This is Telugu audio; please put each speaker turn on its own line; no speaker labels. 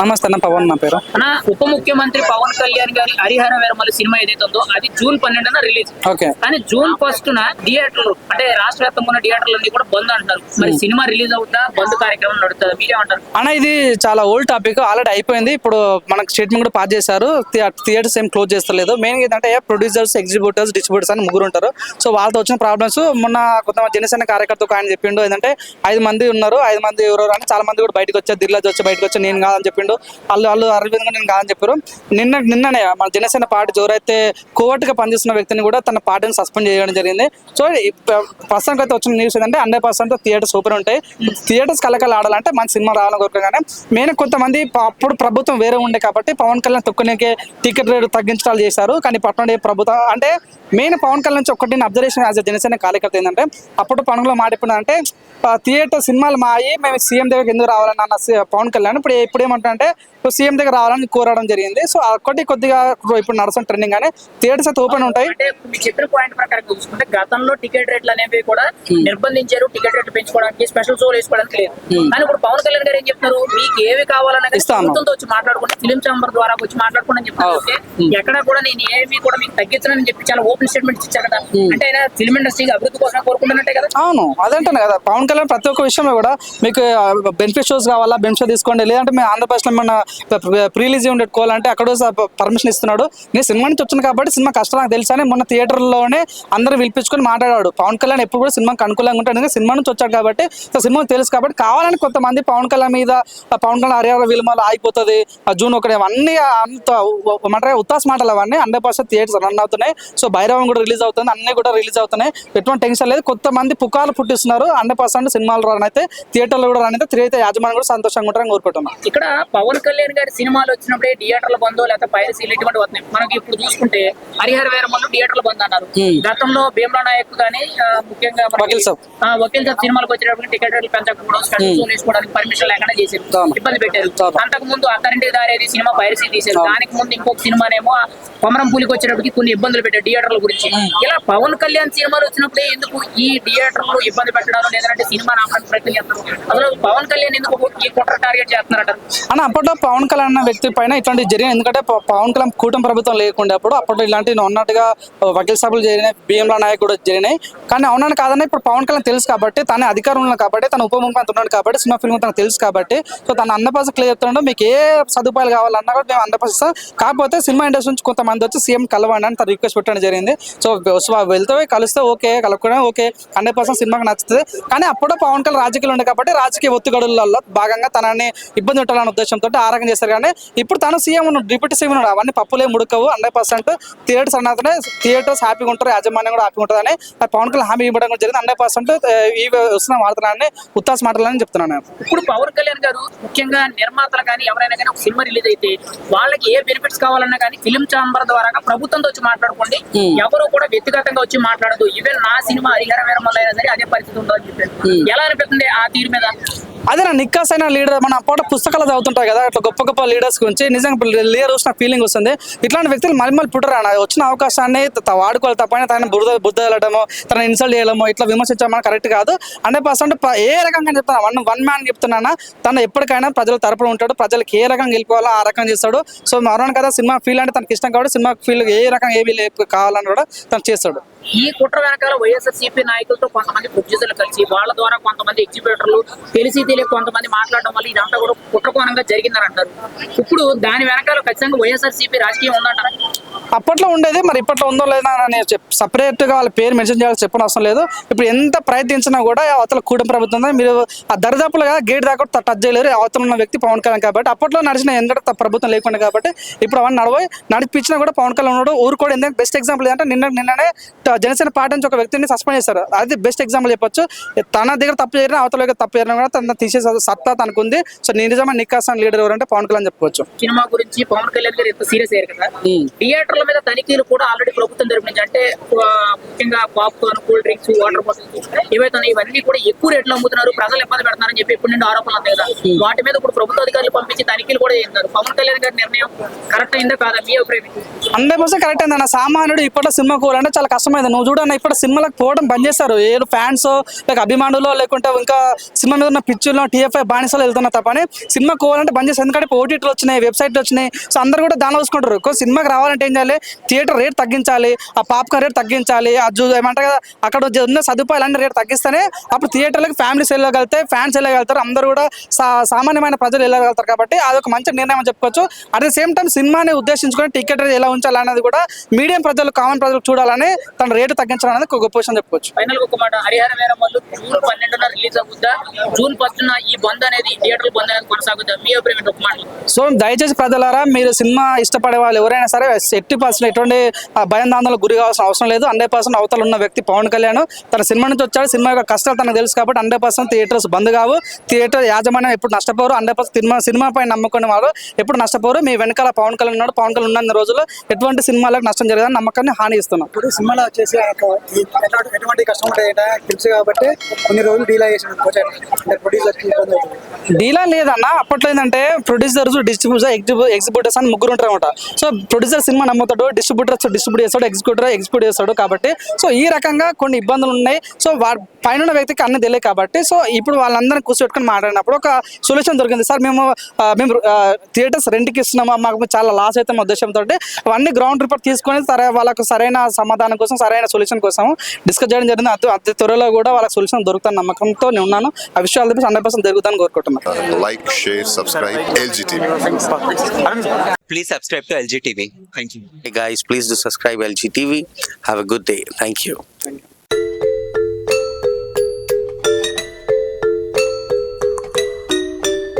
నమస్తే అన్న పవన్ నా పేరు.
మన ఉప ముఖ్యమంత్రి పవన్ కళ్యాణ్ గారి హరిహర వేరమల్లి సినిమా ఏదైతే ఉందో అది జూన్ పన్నెండున రిలీజ్.
ఓకే.
కానీ జూన్ ఫస్ట్ న థియేటర్లు అంటే రాష్ట్ర వ్యాప్తంగా ఉన్న థియేటర్లు అన్ని కూడా బంద్ అంటున్నారు మరి సినిమా రిలీజ్ అవుతా బంద్ కార్యక్రమం నడుస్తుంది? మీరేమంటారు
అన్న ఇది చాలా ఓల్డ్ టాపిక్ ఆల్రెడీ అయిపోయింది. ఇప్పుడు మనకు స్టేట్మెంట్ కూడా పాస్ చేశారు. థియేటర్స్ ఏం క్లోజ్ చేస్తలేదు. మెయిన్ ఏంటంటే ప్రొడ్యూసర్స్ ఎగ్జిబ్యూటర్స్ డిస్ట్రిబ్యూటర్స్ అని ముగ్గురు ఉంటారు. సో వాళ్ళతో వచ్చిన ప్రాబ్లమ్స్ మొన్న కొంతమంది జనసేన కార్యకర్త ఆయన చెప్పిండు. ఏంటంటే ఐదు మంది ఉన్నారు ఐదు మంది ఎవరు అని చాలా మంది కూడా బయటకు వచ్చారు. దిల్లాజ్ వచ్చి బయటకు వచ్చి నేను కాదని చెప్పిండు. వాళ్ళు వాళ్ళు అరవింద్ కూడా నేను కాదని చెప్పారు నిన్న నిన్ననే మన జనసేన పార్టీ ఎవరైతే కోవర్ట్గా పనిచేస్తున్న వ్యక్తిని కూడా తన పార్టీని సస్పెండ్ చేయడం జరిగింది. సో ప్రస్తుతానికి అయితే వచ్చిన న్యూస్ ఏంటంటే హండ్రెడ్ పర్సెంట్ థియేటర్ సూపర్ ఉంటాయి. థియేటర్స్ కలకల ఆడాలంటే మన సినిమా రావాలని కోరుకోగానే మెయిన్ కొంతమంది అప్పుడు ప్రభుత్వం వేరే ఉండే కాబట్టి పవన్ కళ్యాణ్ తొక్కునేకే టికెట్ రేటు తగ్గించడాలు చేశారు. కానీ పట్టణ ప్రభుత్వం అంటే మెయిన్ పవన్ కళ్యాణ్ నుంచి ఒకటి అబ్జర్వేషన్ యాజ్ జనసేన కార్యకర్త ఏంటంటే అప్పుడు పనులు మాట అంటే థియేటర్ సినిమాలు మాయి మేము సీఎం దగ్గరికి ఎందుకు రావాలని అన్న పవన్ కళ్యాణ్ ఇప్పుడు ఇప్పుడు ఏమంటారంటే సీఎం దగ్గర రావాలని కోరడం జరిగింది. సో ఒక్కటి కొద్దిగా ఇప్పుడు నడుస్తున్న ట్రెండింగ్ కానీ థియేటర్స్ అయితే ఓపెన్ ఉంటాయి.
అంటే మీరు చెప్పిన పాయింట్ ప్రకారం చూసుకుంటే గతంలో టికెట్ రేట్లు అనేవి కూడా నిర్బంధించారు. టికెట్ రేట్లు పెంచుకోవడానికి స్పెషల్ షోలు వేసుకోవడానికి లేదు. కానీ ఇప్పుడు పవన్ కళ్యాణ్ గారు ఏం చెప్తున్నారు? మీకు ఏవి కావాలన్నా. ప్రభుత్వంతో వచ్చి మాట్లాడుకోండి ఫిలిం ఛాంబర్ ద్వారా వచ్చి మాట్లాడుకోండి అని చెప్తున్నారు ఓకే? ఎక్కడ కూడా నేను ఏవి కూడా మీకు తగ్గించనని చెప్పి చాలా ఓపెన్ స్టేట్మెంట్ ఇచ్చారు కదా. అంటే ఆయన ఫిలిం ఇండస్ట్రీకి అభివృద్ధి కోసం కోరుకుంటున్నట్టే కదా?
అవును. అదంటాను కదా. పవన్ కళ్యాణ్ ప్రతి ఒక్క విషయంలో కూడా మీకు బెనిఫిట్ షోస్ కావాలా? బెనిఫిట్ తీసుకోండి. లేదంటే మేము ఆంధ్రప్రదేశ్లో మన ప్రీలీజ్ పెట్టుకోవాలంటే అక్కడ పర్మిషన్ ఇస్తున్నాడు. నేను సినిమా నుంచి వచ్చాను కాబట్టి సినిమా కష్టం నాకు తెలుసా మొన్న థియేటర్లోనే అందరూ పిలిపించుకొని మాట్లాడాడు. పవన్ కళ్యాణ్ ఎప్పుడు కూడా సినిమాకి అనుకూలంగా ఉంటాడు. ఎందుకంటే సినిమా నుంచి వచ్చాడు కాబట్టి సో సినిమా తెలుసు కాబట్టి కావాలని కొంతమంది పవన్ కళ్యాణ్ మీద పవన్ కళ్యాణ్ హరియాణ విలుమలు ఆగిపోతుంది జూన్ ఒకటి అన్ని అంత అంటే ఉత్తాస మాటలు అవన్నీ హండ్రెడ్ పర్సెంట్ థియేటర్స్ రన్ అవుతున్నాయి. సో భైరవం కూడా రిలీజ్ అవుతుంది అన్ని కూడా రిలీజ్ అవుతున్నాయి. ఎటువంటి టెన్షన్ లేదు. కొంతమంది పుకార్లు పుట్టిస్తున్నారు. హండ్రెడ్ పర్సెంట్ సినిమాలు రన్ అయితే థియేటర్లో కూడా రన్ అయితే థియేటర్ యాజమాన్యం కూడా సంతోషంగా ఉంటారని కోరుకుంటున్నాను
ఇక్కడ పవన్ కళ్యాణ్ గారి సినిమాలు వచ్చినప్పుడే థియేటర్ల బంధు లేకపోతే పైరసీలు ఇటువంటి వస్తున్నాయి మనకి ఇప్పుడు చూసుకుంటే హరిహర వీరమల్లు థియేటర్ల బంద్ అన్నారు. గతంలో భీమరా నాయక్ గానీ ముఖ్యంగా
వకీల్ సాబ్.
సినిమాలకు వచ్చేటప్పుడు టికెట్ రేట్లు పెంచకపోవడం వేసుకోవడానికి పర్మిషన్ లేకుండా చేశారు. ఇబ్బంది పెట్టారు. అంతకు ముందు అతరింటి దారేది సినిమా పైరసీ తీశారు. దానికి ముందు ఇంకొక సినిమానేమో కొమరం పూలికి వచ్చేటప్పటికి కొన్ని ఇబ్బందులు పెట్టారు థియేటర్ల గురించి ఇలా పవన్ కళ్యాణ్ సినిమాలు వచ్చినప్పుడే ఎందుకు ఈ థియేటర్లు ఇబ్బంది పెట్టడాలు లేదంటే సినిమా ప్రయత్నం చేస్తున్నారు అసలు పవన్ కళ్యాణ్ ఎందుకు ఈ కుట్ర టార్గెట్ చేస్తున్నారంటారు
అన్న అప్పట్లో పవన్ కళ్యాణ్ అన్న వ్యక్తి పైన ఇట్లాంటి జరిగిన ఎందుకంటే పవన్ కళ్యాణ్ కూటమి ప్రభుత్వం లేకుండే అప్పుడు అప్పట్లో ఇలాంటివి ఉన్నట్టుగా వకీల్ సభలు జరిగినాయి భీమ్లా నాయక్ కూడా జరిగినాయి. కానీ అవునని కాదని ఇప్పుడు పవన్ కళ్యాణ్ తెలుసు కాబట్టి తన అధికారం ఉన్నాడు కాబట్టి తన ఉప ముఖ్యమంత్రి ఉన్నాడు కాబట్టి సినిమా ఫిల్మ్ తనకు తెలుసు కాబట్టి సో తన అన్న క్లియర్ చెప్తున్నాడు మీకు ఏ సదుపాయాలు కావాలన్నా కూడా మేము అన్న కాకపోతే సినిమా ఇండస్ట్రీ నుంచి కొంతమంది వచ్చి సీఎం కలవండి అని తన రిక్వెస్ట్ పెట్టడం జరిగింది. సో వెళ్తే కలిస్తే ఓకే కలుపుకోవడం ఓకే హండ్రెడ్ పర్సెంట్ సినిమాకి నచ్చుతుంది. కానీ అప్పుడు పవన్ కళ్యాణ్ రాజకీయాలు ఉండే కాబట్టి రాజకీయ ఒత్తిగడులలో భాగంగా తనని ఇబ్బంది పెట్టాలనే ఉద్దేశంతో ఆ రకం చేస్తారు. కానీ ఇప్పుడు తను సీఎం ఉన్నాడు డిప్యూటీ సీఎం ఉన్నాడు. అవన్నీ పప్పులే ముడకవు. హండ్రెడ్ పర్సెంట్ థియేటర్స్ అన్నదే థియేటర్స్ హ్యాపీగా ఉంటారు. యాజమాన్యం కూడా హ్యాపీగా ఉంటుంది అని పవన్ కళ్యాణ్ హామీ ఇవ్వడం కూడా జరిగింది. హండ్రెడ్ పర్సెంట్ ఈ వస్తున్న వాడుతున్నానని ఉత్తాస మాటలని చెప్తున్నాను నేను.
ఇప్పుడు పవన్ కళ్యాణ్ గారు ముఖ్యంగా నిర్మాతలు కానీ ఎవరైనా కానీ ఒక సినిమా రిలీజ్ అయితే వాళ్ళకి ఏ బెనిఫిట్స్ కావాలన్నా కానీ ఫిలిం ఛాంబర్ ద్వారా ప్రభుత్వంతో వచ్చి మాట్లాడుకోండి. ఎవరు కూడా వ్యక్తిగతంగా వచ్చి మాట్లాడదు ఈవెన్ నా సినిమా హరిహర వీరమల్ల అయినా సరే అదే పరిస్థితి ఉందని చెప్పారు.
Hmm.
ఎలా అనిపిస్తుంది ఆ తీరు మీద?
అదే నా నిక్కాస్ అయిన లీడర్ మన పాట పుస్తకాలు చదువుతుంటాయి కదా అట్లా గొప్ప గొప్ప లీడర్స్ గురించి నిజంగా లీడర్ చూసిన ఫీలింగ్ వస్తుంది. ఇట్లాంటి వ్యక్తులు మళ్ళీ మళ్ళీ పుట్టరు అన్న వచ్చిన అవకాశాన్ని త- వాడుకోవాలి తప్ప తన బురద బుద్ధ వెళ్ళడము తన ఇన్సల్ట్ చేయడము ఇట్లా విమర్శించడం కరెక్ట్ కాదు. హండ్రెడ్ పర్సెంట్ ఏ రకంగా చెప్తాను వన్ వన్ మ్యాన్ చెప్తున్నానా తను ఎప్పటికైనా ప్రజల తరపున ఉంటాడు ప్రజలకు ఏ రకంగా వెళ్ళిపోవాలో ఆ రకం చేస్తాడు. సో మరణం కదా సినిమా ఫీల్ అంటే తనకి ఇష్టం కాబట్టి సినిమా ఫీల్ ఏ రకంగా ఏవి కావాలని కూడా తను చేస్తాడు.
ఈ కుట్ర వెనకాల వైఎస్ఆర్సీపీ నాయకులతో కొంతమంది ప్రొడ్యూసర్లు కలిసి వాళ్ళ ద్వారా కొంతమంది ఎగ్జిబ్యూటర్లు తెలిసి తెలియక కొంతమంది మాట్లాడడం వల్ల ఇదంతా కూడా కుట్రకోణంగా జరిగిందని అంటారు ఇప్పుడు దాని వెనకాల ఖచ్చితంగా వైఎస్ఆర్సీపీ రాజకీయం ఉందంటారు?
అప్పట్లో ఉండేది మరి ఇప్పట్లో ఉందో లేదా అని సపరేట్గా వాళ్ళ పేరు మెన్షన్ చేయాల్సి చెప్పిన అవసరం లేదు. ఇప్పుడు ఎంత ప్రయత్నించినా కూడా అవతల కూటమి ప్రభుత్వం. మీరు ఆ దరిదాపులుగా గేట్ దాకా కూడా టచ్ చేయలేరు అవతల ఉన్న వ్యక్తి పవన్ కళ్యాణ్ కాబట్టి అప్పట్లో నడిచిన ఎందుకంటే ప్రభుత్వం లేకుండా కాబట్టి ఇప్పుడు అవన్నీ నడవై నడిపించినా కూడా పవన్ కళ్యాణ్ ఉన్నాడు. ఊరు కూడా ఎందుకంటే బెస్ట్ ఎగ్జాంపుల్ ఏంటంటే నిన్న నిన్ననే జనసేన పార్టీ నుంచి ఒక వ్యక్తిని సస్పెండ్ చేశారు. అది బెస్ట్ ఎగ్జాంపుల్ చెప్పొచ్చు. తన దగ్గర తప్పు చేయడం అవతల దగ్గర తప్పు చేయడం కూడా తన తీసే సత్తా తనకు ఉంది సో నిజమైన నిక్కాసన్ లీడర్ ఎవరంటే పవన్ కళ్యాణ్ చెప్పుకోవచ్చు
సినిమా గురించి పవన్ కళ్యాణ్ గారు ఎంత సీరియస్ అయ్యారు కదా? థియేటర్ థియేటర్ల మీద తనిఖీలు కూడా ఆల్రెడీ ప్రభుత్వం జరిపించి అంటే ముఖ్యంగా popcorn cool drinks water bottles ఏవైతే ఉన్నాయో ఇవన్నీ కూడా ఎక్కువ రేట్లు అమ్ముతున్నారు ప్రజలు ఇబ్బంది పెడుతున్నారని చెప్పి ఇప్పుడు నుండి ఆరోపణలు ఉంటాయి కదా. వాటి మీద ఇప్పుడు ప్రభుత్వ అధికారులు పంపించి తనిఖీలు కూడా చేస్తారు పవన్ కళ్యాణ్ గారి నిర్ణయం కరెక్ట్ అయిందా కాదా? మీ అభిప్రాయం?
హండ్రెడ్ పర్సెంట్ కరెక్ట్ అన్న. సామాన్యుడు ఇప్పట్లో సినిమా కోవాలంటే చాలా కష్టమైంది. నువ్వు చూడన్న ఇప్పుడు సినిమాలకు పోవడం బంద్ చేస్తారు ఏ ఫ్యాన్స్ లేక అభిమానులు లేకుంటే ఇంకా సినిమా మీద ఉన్న పిక్చర్లో టీఎఫ్ఐ బానిసలు వెళ్తున్నా తప్పని సినిమా కోవాలంటే బంద్ చేస్తారు ఎందుకంటే ఓటీటీలు వచ్చినాయి వెబ్సైట్లు వచ్చినాయి. సో అందరు కూడా దానిలో చూసుకుంటారు. సినిమాకి రావాలంటే ఏం చేయాలి? థియేటర్ రేట్ తగ్గించాలి ఆ పాప్కార్న్ రేట్ తగ్గించాలి ఆ జూ ఏమంటారు కదా అక్కడ ఉన్న సదుపాయాలు అన్ని రేట్ తగ్గిస్తేనే అప్పుడు థియేటర్లకు ఫ్యామిలీస్ వెళ్ళగలుగుతాయి ఫ్యాన్స్ వెళ్ళగలుగుతారు అందరూ కూడా సా- సామాన్యమైన ప్రజలు వెళ్ళగలుగుతారు కాబట్టి అదొక మంచి నిర్ణయం అని చెప్పుకోవచ్చు. అట్ ద సేమ్ టైం సినిమాని ఉద్దేశించుకొని టికెట్ ఎలా ఉంచాలనేది కూడా మీడియం ప్రజలు కామన్ ప్రజలకు చూడాలని తన రేటు తగ్గించాలనేది ఒక గొప్ప విషయం చెప్పుకోవచ్చు.
ఫైనల్ ఒక మాట హరిహర జూన్ పన్నెండున రిలీజ్ అవుతుందా జూన్ ఫస్ట్ ఈ బంద్ అనేది థియేటర్ బంద్ అనేది మీ అభిప్రాయం? ఒక మాట.
సో దయచేసి ప్రజలారా మీరు సినిమా ఇష్టపడే వాళ్ళు ఎవరైనా సరే ఎట్టి పర్సెంట్ ఎటువంటి భయం దాందలకు గురి కావాల్సిన అవసరం లేదు. హండ్రెడ్ పర్సెంట్ అవతల ఉన్న వ్యక్తి పవన్ కళ్యాణ్. తన సినిమా నుంచి వచ్చాడు. సినిమా యొక్క కష్టాలు తనకు తెలుసు కాబట్టి హండ్రెడ్ పర్సెంట్ థియేటర్స్ బంద్ కావు. థియేటర్ యాజమాన్యం ఎప్పుడు నష్టపోరు. హండ్రెడ్ పర్సెంట్ సినిమా సినిమా పై నమ్మకునే వారు ఎప్పుడు నష్టపోరు. మీ వెనకాల పవన్ కళ్యాణ్ ఉన్నాడు. పవన్ కళ్యాణ్ ఉన్న రోజుల్లో ఎటువంటి సినిమాలకు నష్టం జరగదని నమ్మకాన్ని హాని ఇస్తున్నాం
ఇప్పుడు సినిమాలో వచ్చేసి ఎటువంటి కష్టం తెలుసు కాబట్టి కొన్ని రోజులు డీలా
డీలా లేదన్న అప్పట్లో ఏంటంటే ప్రొడ్యూసర్స్ డిస్ట్రిబ్యూటర్ ఎగ్జిబ్యూటర్స్ అని ముగ్గురు ఉంటారు అనమాట సో ప్రొడ్యూసర్ సినిమా నమ్ముతాడు డిస్ట్రిబ్యూటర్ డిస్ట్రిబ్యూట్ చేస్తాడు ఎగ్జిక్యూటర్ ఎగ్జిక్యూట్ చేస్తాడు కాబట్టి. సో ఈ రకంగా కొన్ని ఇబ్బందులు ఉన్నాయి. సో వాడు పైన ఉన్న వ్యక్తికి అన్ని తెలియదు కాబట్టి. సో ఇప్పుడు వాళ్ళందరినీ కూర్చోబెట్టుకొని మాట్లాడినప్పుడు ఒక సొల్యూషన్ దొరికింది. సార్ మేము మేము థియేటర్స్ రెంట్కి ఇస్తున్నాము. మాకు చాలా లాస్ అయితే మా ఉద్దేశంతో అవన్నీ గ్రౌండ్ రిపోర్ట్ తీసుకొని సరే వాళ్ళకు సరైన సమాధానం కోసం సరైన సొల్యూషన్ కోసం డిస్కస్ చేయడం జరిగింది. అతి అతి త్వరలో కూడా వాళ్ళకి సొల్యూషన్ దొరుకుతాను నమ్మకంతో నేను ఉన్నాను. ఆ విషయాలు హండ్రెడ్ పర్సెంట్ జరుగుతుందని కోరుకుంటున్నాను.
Share, subscribe, LGTV.
Please subscribe to LG TV. Thank you.
Hey guys, please do subscribe LG TV. Have a good day. Thank you.